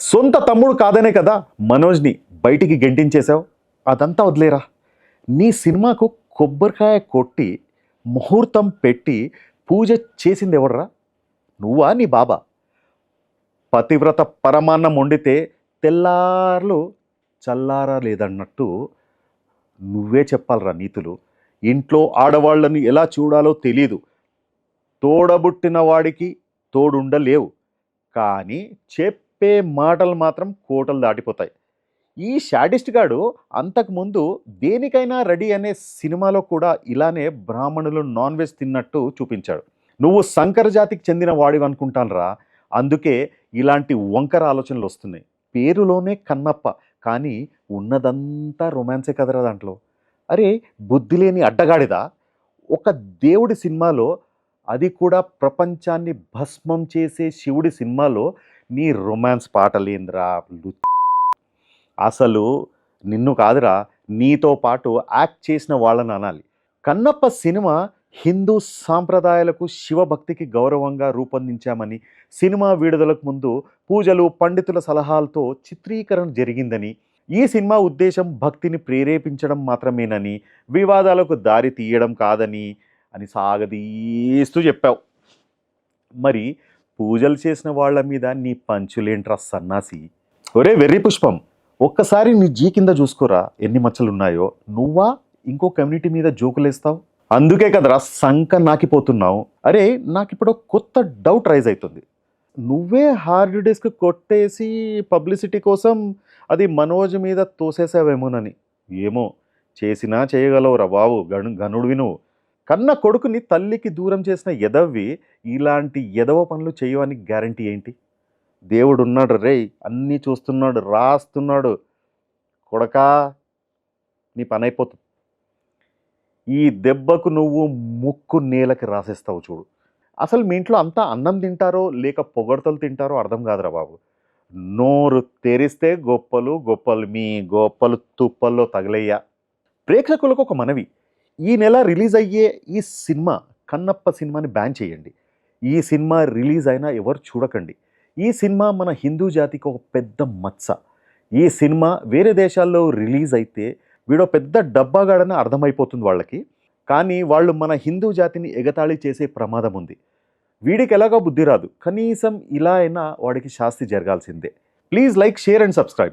సొంత తమ్ముడు కాదనే కదా మనోజ్ని బయటికి గెంటించేశావు? అదంతా వదిలేరా. నీ సినిమాకు కొబ్బరికాయ కొట్టి ముహూర్తం పెట్టి పూజ చేసింది ఎవడరా నువ్వా నీ బాబా? పతివ్రత పరమాన్నం వండితే తెల్లార్లు చల్లారా లేదన్నట్టు నువ్వే చెప్పాలరా నీతులు. ఇంట్లో ఆడవాళ్ళని ఎలా చూడాలో తెలీదు. తోడబుట్టిన వాడికి తోడుండలేవు. కానీ చెప్పే మాటలు మాత్రం కోటలు దాటిపోతాయి. ఈ షాడిస్ట్ గాడు అంతకుముందు దేనికైనా రెడీ అనే సినిమాలో కూడా ఇలానే బ్రాహ్మణులు నాన్ వెజ్ తిన్నట్టు చూపించాడు. నువ్వు సంకర జాతికి చెందిన వాడివి అనుకుంటానరా. అందుకే ఇలాంటి వంకర ఆలోచనలు వస్తున్నాయి. పేరులోనే కన్నప్ప కానీ ఉన్నదంతా రొమాన్సే కదరా దాంట్లో. అరే బుద్ధి లేని అడ్డగాడిదా? ఒక దేవుడి సినిమాలో అది కూడా ప్రపంచాన్ని భస్మం చేసే శివుడి సినిమాలో నీ రొమాన్స్ పాటలేంద్రా లు- అసలు నిన్ను కాదురా నీతో పాటు యాక్ట్ చేసిన వాళ్ళని అనాలి. కన్నప్ప సినిమా హిందూ సాంప్రదాయాలకు శివభక్తికి గౌరవంగా రూపొందించామని సినిమా విడుదలకు ముందు పూజలు పండితుల సలహాలతో చిత్రీకరణ జరిగిందని ఈ సినిమా ఉద్దేశం భక్తిని ప్రేరేపించడం మాత్రమేనని వివాదాలకు దారి తీయడం కాదని అని సాగదీస్తూ చెప్పావు. మరి పూజలు చేసిన వాళ్ళ మీద నీ పంచులేంట్రా సన్నాసి? ఒరే వెర్రి పుష్పం ఒక్కసారి నీ జీ కింద చూసుకోరా ఎన్ని మచ్చలు ఉన్నాయో నువ్వా ఇంకో కమ్యూనిటీ మీద జోకులేస్తావు? అందుకే కదరా సంక నాకిపోతున్నావు. అరే నాకు ఇప్పుడు కొత్త డౌట్ రైజ్ అవుతుంది నువ్వే హార్డ్ డిస్క్ కొట్టేసి పబ్లిసిటీ కోసం అది మనోజ్ మీద తోసేసావేమోనని. ఏమో చేసినా చేయగలవురా బాబు గను గనుడివి నువ్వు కన్న కొడుకుని తల్లికి దూరం చేసిన ఎదవ్వి ఇలాంటి ఎదవ పనులు చేయవని గ్యారంటీ ఏంటి? దేవుడు ఉన్నాడు రే అన్నీ చూస్తున్నాడు రాస్తున్నాడు. కొడకా నీ పని అయిపోతుంది ఈ దెబ్బకు నువ్వు ముక్కు నేలకి రాసేస్తావు చూడు. అసలు మీ ఇంట్లో అంతా అన్నం తింటారో లేక పొగడతలు తింటారో అర్థం కాదురా బాబు. నోరు తెరిస్తే గొప్పలు గొప్పలు మీ గొప్పలు తుప్పల్లో తగలయ్యా. ప్రేక్షకులకు ఒక మనవి. ఈ నెల రిలీజ్ అయ్యే ఈ సినిమా కన్నప్ప సినిమాని బ్యాన్ చేయండి. ఈ సినిమా రిలీజ్ అయినా ఎవరు చూడకండి. ఈ సినిమా మన హిందూ జాతికి ఒక పెద్ద మచ్చ. ఈ సినిమా వేరే దేశాల్లో రిలీజ్ అయితే వీడో పెద్ద డబ్బాగాడని అర్థమైపోతుంది వాళ్ళకి. కానీ వాళ్ళు మన హిందూ జాతిని ఎగతాళి చేసే ప్రమాదం ఉంది. వీడికి ఎలాగో బుద్ధి రాదు. కనీసం ఇలా అయినా వాడికి శాస్తి జరగాల్సిందే. Please like share and subscribe.